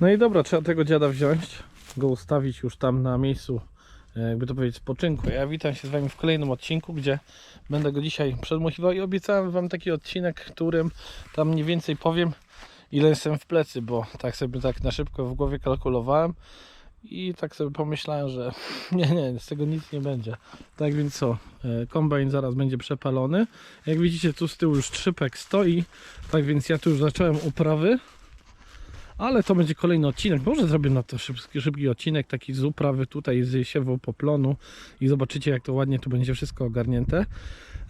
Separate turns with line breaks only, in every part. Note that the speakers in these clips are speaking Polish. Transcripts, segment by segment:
No i dobra, trzeba tego dziada wziąć, go ustawić już tam na miejscu, e, jakby to powiedzieć, spoczynku. Ja witam się z Wami w kolejnym odcinku, gdzie będę go dzisiaj przedmuchiwał i obiecałem Wam taki odcinek, którym tam mniej więcej powiem, ile jestem w plecy, bo tak sobie tak na szybko w głowie kalkulowałem i tak sobie pomyślałem, że nie, nie, z tego nic nie będzie. Tak więc co, e, kombajn zaraz będzie przepalony. Jak widzicie tu z tyłu już trzypek stoi, tak więc ja tu już zacząłem uprawy. Ale to będzie kolejny odcinek. Może zrobię na to szybki, szybki odcinek, taki z uprawy tutaj z siewu poplonu i zobaczycie jak to ładnie tu będzie wszystko ogarnięte.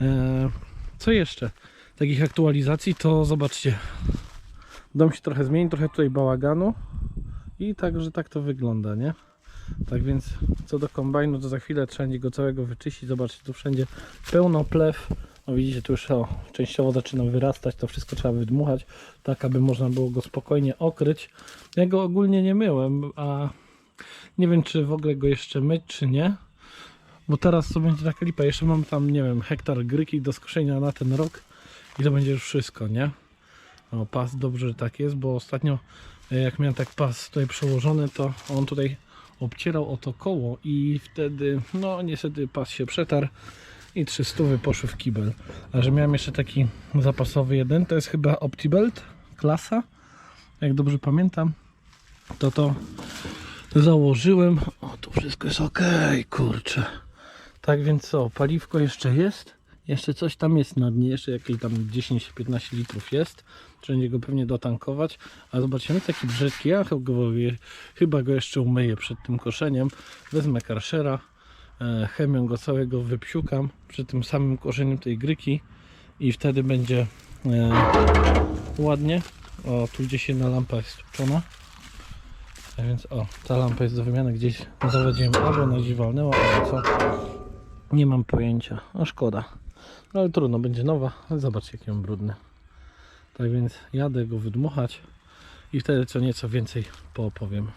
E, Co jeszcze? Takich aktualizacji to zobaczcie. Dom się trochę zmieni, trochę tutaj bałaganu i także tak to wygląda, nie? Tak więc co do kombajnu, to za chwilę trzeba będzie go całego wyczyścić. Zobaczcie, tu wszędzie pełno plew. No widzicie, tu już o, częściowo zaczyna wyrastać, to wszystko trzeba wydmuchać, tak aby można było go spokojnie okryć. Ja go ogólnie nie myłem, a nie wiem czy w ogóle go jeszcze myć, czy nie. Bo teraz to będzie taka lipa. Jeszcze mam tam, nie wiem, hektar gryki do skoszenia na ten rok i to będzie już wszystko, nie? O, pas dobrze, że tak jest, bo ostatnio e, jak miałem tak pas tutaj przełożony, to on tutaj obcierał o to koło i wtedy, no niestety pas się przetarł i 300 poszły w kibel. A że miałem jeszcze taki zapasowy jeden, to jest chyba OptiBelt klasa, jak dobrze pamiętam, to to założyłem. O, tu wszystko jest ok, kurczę. Tak więc co, paliwko jeszcze jest. Jeszcze coś tam jest na dnie, jeszcze jakieś tam 10-15 litrów jest. Trzeba go pewnie dotankować. A zobaczcie, no taki brzydki, ja chyba go, chyba go jeszcze umyję przed tym koszeniem. Wezmę karszera, chemią go całego wypsiukam przy tym samym koszeniu tej gryki i wtedy będzie e, ładnie. O, tu gdzieś jedna lampa jest stłuczona. A więc o, ta lampa jest do wymiany gdzieś zawadziłem albo ona gdzieś albo co. Nie mam pojęcia. A szkoda. No ale trudno, będzie nowa. Zobaczcie jaki on brudny. Tak więc jadę go wydmuchać i wtedy co nieco więcej poopowiem.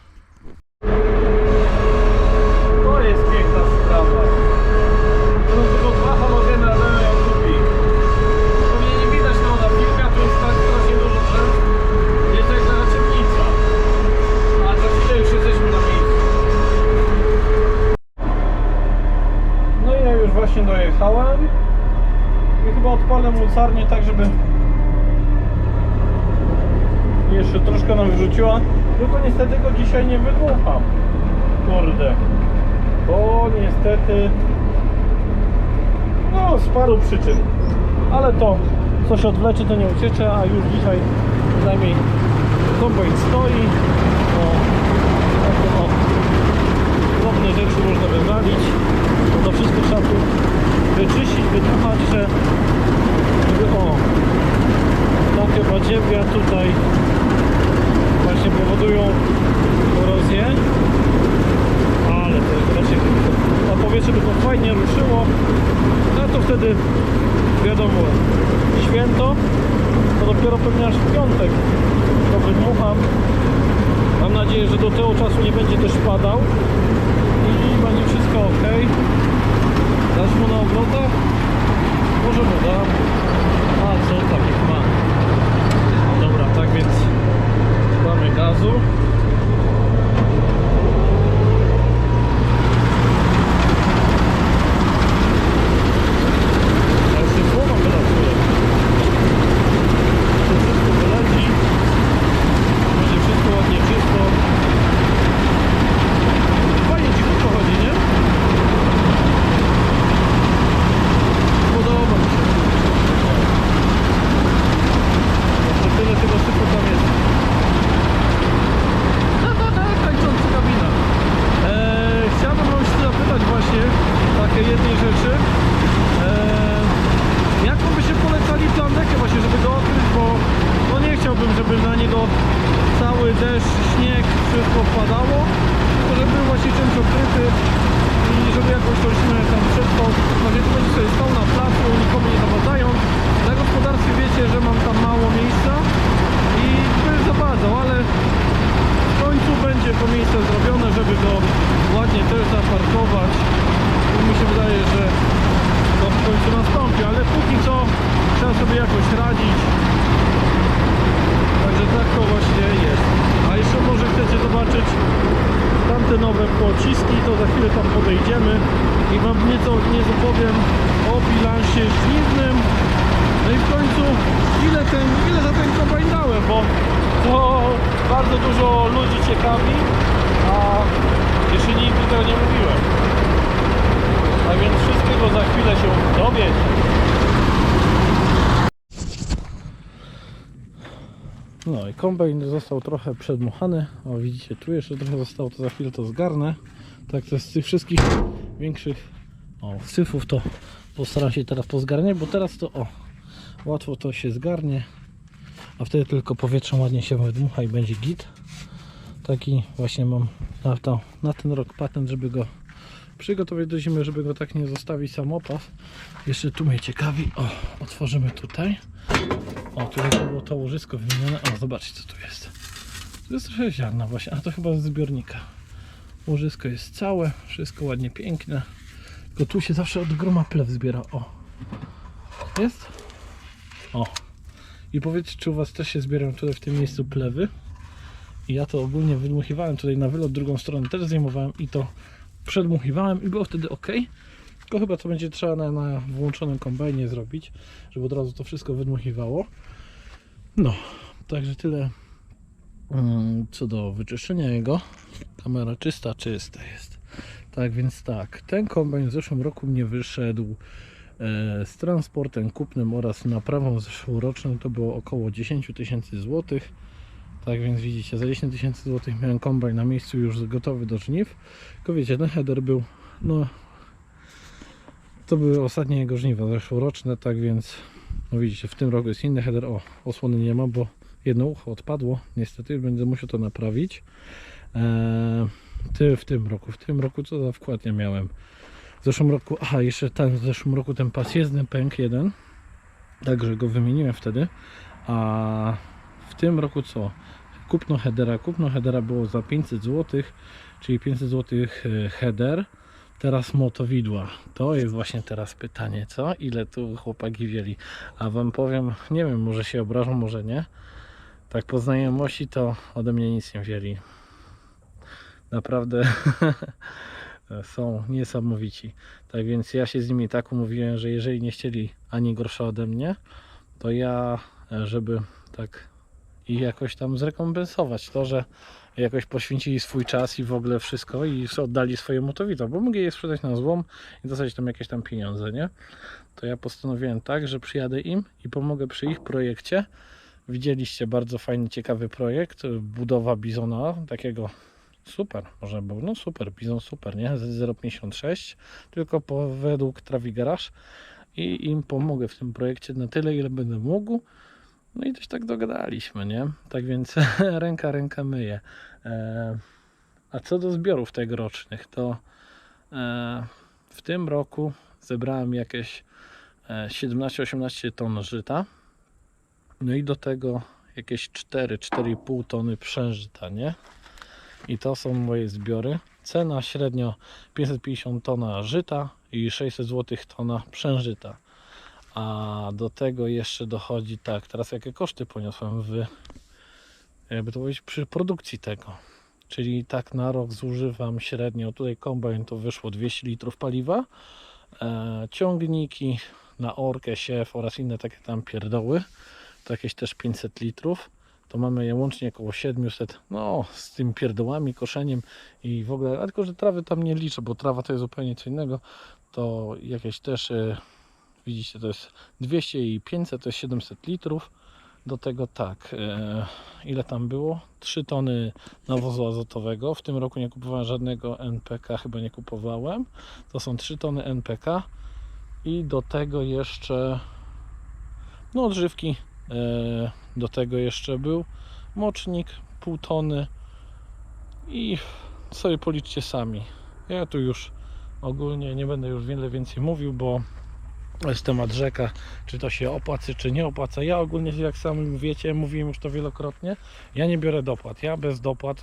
Dojechałem. I chyba odpalę mocarnię tak, żeby jeszcze troszkę nam wyrzuciła. Tylko niestety go dzisiaj nie wydmucham. Kurde. Bo niestety no z paru przyczyn. Ale to co się odwlecze to nie uciecze, a już dzisiaj przynajmniej kombajn stoi. O, takie o, drobne rzeczy można wywalić. No to wszystko trzeba tu wyczyścić, wydmuchać, że żeby o takie badziewia tutaj właśnie powodują korozję ale to raczej na powietrze by to fajnie ruszyło a to wtedy wiadomo święto to dopiero pewnie aż w piątek to wydmucham mam nadzieję, że do tego czasu nie będzie też padał i będzie wszystko ok Зараз воно в ґрунтах. Можемо, ну, да? Dociski, to za chwilę tam podejdziemy i Wam nieco, nieco powiem o bilansie żniwnym. No i w końcu ile, ten, ile za ten kombajn dałem, bo to bardzo dużo ludzi ciekawi, a jeszcze nigdy tego nie mówiłem. Tak więc wszystkiego za chwilę się dowiecie. No i kombajn został trochę przedmuchany. O widzicie, tu jeszcze trochę zostało, to za chwilę to zgarnę. Tak to z tych wszystkich większych o, syfów to postaram się teraz pozgarniać, bo teraz to o, łatwo to się zgarnie, a wtedy tylko powietrzem ładnie się wydmucha i będzie git. Taki właśnie mam na, to, na ten rok patent, żeby go przygotować do zimy, żeby go tak nie zostawić samopas. Jeszcze tu mnie ciekawi. O, otworzymy tutaj. O, tutaj to było to łożysko wymienione. O, zobaczcie co tu jest. Tu jest trochę ziarna właśnie, a to chyba z zbiornika. Łożysko jest całe, wszystko ładnie piękne. Tylko tu się zawsze od groma plew zbiera. O. Jest? O. I powiedzcie, czy u Was też się zbierają tutaj w tym miejscu plewy? I ja to ogólnie wydmuchiwałem tutaj na wylot, drugą stronę też zdejmowałem i to przedmuchiwałem i było wtedy ok. Tylko chyba to będzie trzeba na, na włączonym kombajnie zrobić, żeby od razu to wszystko wydmuchiwało. No, także tyle mm, co do wyczyszczenia jego. Kamera czysta, czysta jest. Tak więc tak, ten kombajn w zeszłym roku mnie wyszedł e, z transportem kupnym oraz naprawą zeszłoroczną to było około 10 tysięcy złotych. Tak więc widzicie, za 10 tysięcy złotych miałem kombajn na miejscu już gotowy do żniw. Tylko wiecie, ten header był, no to były ostatnie jego żniwa zeszłoroczne, tak więc no widzicie, w tym roku jest inny header. O, osłony nie ma, bo jedno ucho odpadło. Niestety będę musiał to naprawić. Eee, ty w tym roku, w tym roku co za wkład ja miałem? W zeszłym roku, aha, jeszcze ten, w zeszłym roku ten pas jezdny pęk jeden, także go wymieniłem wtedy, a w tym roku co? Kupno headera, kupno headera było za 500 zł, czyli 500 zł header, teraz motowidła. To jest właśnie teraz pytanie, co? Ile tu chłopaki wzięli? A wam powiem, nie wiem, może się obrażą, może nie. Tak po znajomości to ode mnie nic nie wzięli. Naprawdę są niesamowici. Tak więc ja się z nimi tak umówiłem, że jeżeli nie chcieli ani grosza ode mnie, to ja, e, żeby tak ich jakoś tam zrekompensować to, że jakoś poświęcili swój czas i w ogóle wszystko i oddali swoje motowito, bo mogę je sprzedać na złom i dostać tam jakieś tam pieniądze, nie? To ja postanowiłem tak, że przyjadę im i pomogę przy ich projekcie. Widzieliście bardzo fajny, ciekawy projekt, budowa bizona, takiego super, może był, no super, bizon super, nie? Z 0,56, tylko po, według Travi Garage i im pomogę w tym projekcie na tyle, ile będę mógł. No i też tak dogadaliśmy, nie? Tak więc ręka ręka myje. E, a co do zbiorów tegorocznych, to e, w tym roku zebrałem jakieś e, 17-18 ton żyta. No i do tego jakieś 4-4,5 tony przężyta, nie? I to są moje zbiory. Cena średnio 550 tona żyta i 600 zł tona przężyta. A do tego jeszcze dochodzi tak, teraz jakie koszty poniosłem w jakby to powiedzieć przy produkcji tego. Czyli tak na rok zużywam średnio, tutaj kombajn to wyszło 200 litrów paliwa, e, ciągniki na orkę, siew oraz inne takie tam pierdoły, to jakieś też 500 litrów. To mamy je łącznie około 700, no z tym pierdołami, koszeniem i w ogóle, a tylko że trawy tam nie liczę, bo trawa to jest zupełnie co innego, to jakieś też e, Widzicie, to jest 200 i 500, to jest 700 litrów. Do tego tak, e, ile tam było? 3 tony nawozu azotowego. W tym roku nie kupowałem żadnego NPK, chyba nie kupowałem. To są 3 tony NPK. I do tego jeszcze, no odżywki. E, do tego jeszcze był mocznik, pół tony. I sobie policzcie sami. Ja tu już ogólnie nie będę już wiele więcej mówił, bo jest temat rzeka, czy to się opłaca, czy nie opłaca. Ja ogólnie, jak sami wiecie, mówiłem już to wielokrotnie, ja nie biorę dopłat. Ja bez dopłat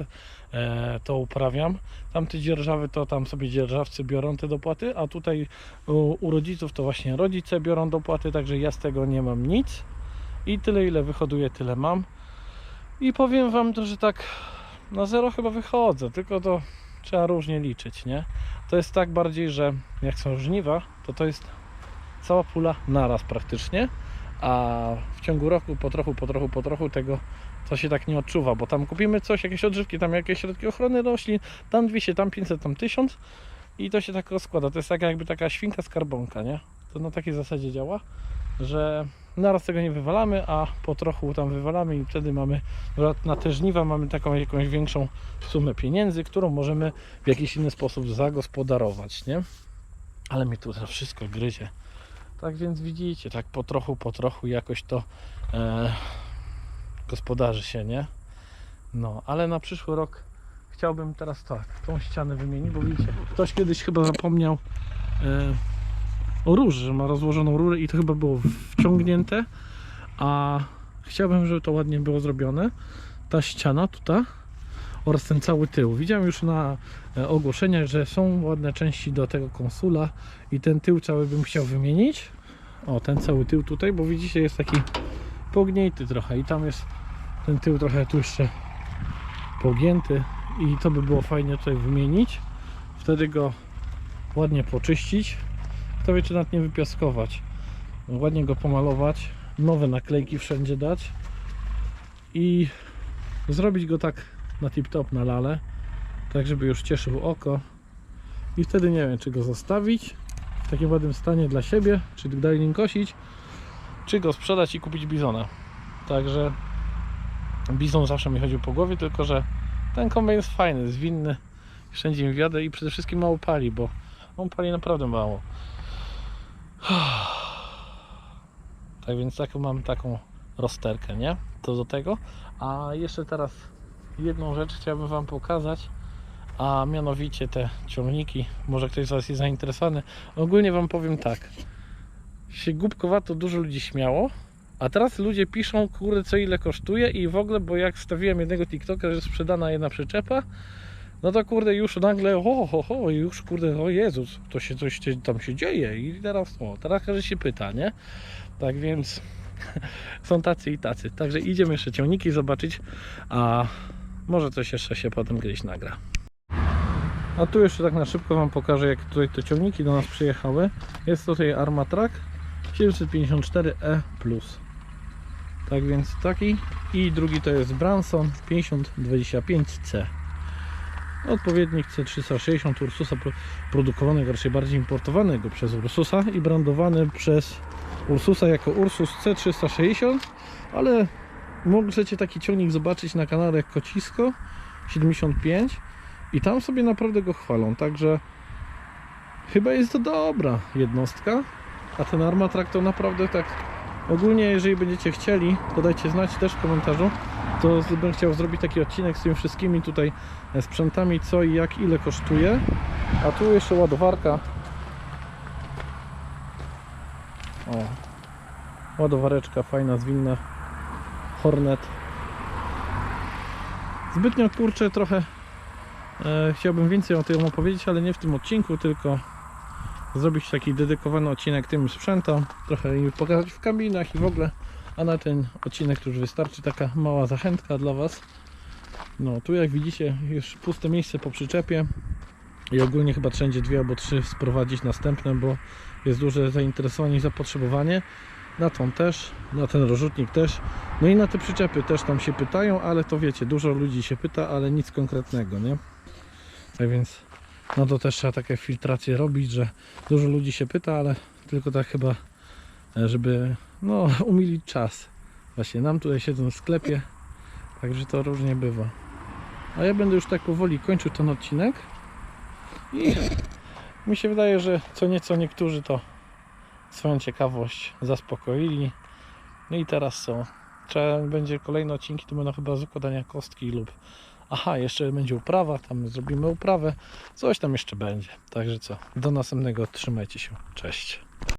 e, to uprawiam. Tamte dzierżawy to tam sobie dzierżawcy biorą te dopłaty, a tutaj u, u rodziców to właśnie rodzice biorą dopłaty, także ja z tego nie mam nic. I tyle, ile wyhoduję, tyle mam. I powiem Wam że tak na zero chyba wychodzę, tylko to trzeba różnie liczyć, nie? To jest tak bardziej, że jak są żniwa, to to jest cała pula naraz praktycznie, a w ciągu roku po trochu, po trochu, po trochu tego to się tak nie odczuwa, bo tam kupimy coś, jakieś odżywki, tam jakieś środki ochrony roślin, tam 200, tam 500, tam 1000 i to się tak rozkłada. To jest taka jakby taka świnka skarbonka, nie? To na takiej zasadzie działa, że naraz tego nie wywalamy, a po trochu tam wywalamy i wtedy mamy na te żniwa mamy taką jakąś większą sumę pieniędzy, którą możemy w jakiś inny sposób zagospodarować, nie? Ale mi tu to wszystko gryzie. Tak więc widzicie, tak po trochu, po trochu jakoś to e, gospodarzy się, nie? No, ale na przyszły rok chciałbym teraz tak, tą ścianę wymienić, bo widzicie, ktoś kiedyś chyba zapomniał e, o róży, że ma rozłożoną rurę i to chyba było wciągnięte, a chciałbym, żeby to ładnie było zrobione. Ta ściana tutaj oraz ten cały tył. Widziałem już na e, ogłoszeniach, że są ładne części do tego konsula i ten tył cały bym chciał wymienić. O, ten cały tył tutaj, bo widzicie jest taki pognięty trochę i tam jest ten tył trochę tu jeszcze pogięty i to by było fajnie tutaj wymienić. Wtedy go ładnie poczyścić. Kto wie, czy nawet nie wypiaskować. Ładnie go pomalować. Nowe naklejki wszędzie dać. I zrobić go tak na tip-top, na lale. Tak, żeby już cieszył oko. I wtedy nie wiem, czy go zostawić w takim ładnym stanie dla siebie, czy dalej nim kosić, czy go sprzedać i kupić bizona. Także bizon zawsze mi chodził po głowie, tylko że ten kombajn jest fajny, zwinny, wszędzie mi wiadę i przede wszystkim mało pali, bo on pali naprawdę mało. Tak więc taką mam taką rozterkę, nie? To do tego. A jeszcze teraz jedną rzecz chciałbym Wam pokazać, a mianowicie te ciągniki. Może ktoś z Was jest zainteresowany. Ogólnie Wam powiem tak. Się głupkowato dużo ludzi śmiało, a teraz ludzie piszą, kurde, co ile kosztuje i w ogóle, bo jak wstawiłem jednego TikToka, że sprzedana jedna przyczepa, no to kurde już nagle, ho, ho, ho, już kurde, o Jezus, to się coś tam się dzieje i teraz, o, teraz każdy się pyta, nie? Tak więc są tacy i tacy. Także idziemy jeszcze ciągniki zobaczyć, a może coś jeszcze się potem kiedyś nagra. A tu jeszcze tak na szybko Wam pokażę, jak tutaj te ciągniki do nas przyjechały. Jest tutaj Armatrack 754E+. Tak więc taki i drugi to jest Branson 5025C. Odpowiednik C360 Ursusa pro- produkowanego, raczej bardziej importowanego przez Ursusa i brandowany przez Ursusa jako Ursus C360, ale możecie taki ciągnik zobaczyć na kanale Kocisko 75 i tam sobie naprawdę go chwalą, także chyba jest to dobra jednostka, a ten Armatrak to naprawdę tak ogólnie jeżeli będziecie chcieli, to dajcie znać też w komentarzu, to bym chciał zrobić taki odcinek z tymi wszystkimi tutaj e, sprzętami, co i jak, ile kosztuje, a tu jeszcze ładowarka. O, ładowareczka fajna, zwinna Hornet zbytnio kurczę trochę e, chciałbym więcej o tym opowiedzieć, ale nie w tym odcinku, tylko zrobić taki dedykowany odcinek tym sprzętom, trochę im pokazać w kabinach i w ogóle, a na ten odcinek już wystarczy taka mała zachętka dla Was. No tu jak widzicie już puste miejsce po przyczepie i ogólnie chyba wszędzie dwie albo trzy sprowadzić następne, bo jest duże zainteresowanie i zapotrzebowanie. Na tą też, na ten rozrzutnik też. No i na te przyczepy też tam się pytają, ale to wiecie, dużo ludzi się pyta, ale nic konkretnego, nie? Tak więc no to też trzeba takie filtracje robić, że dużo ludzi się pyta, ale tylko tak chyba, e, żeby no umilić czas. Właśnie nam tutaj siedzą w sklepie, także to różnie bywa. A ja będę już tak powoli kończył ten odcinek i mi się wydaje, że co nieco niektórzy to swoją ciekawość zaspokoili. No i teraz są. Trzeba będzie kolejne odcinki, to będą chyba z układania kostki lub aha, jeszcze będzie uprawa, tam zrobimy uprawę, coś tam jeszcze będzie. Także co, do następnego, trzymajcie się, cześć.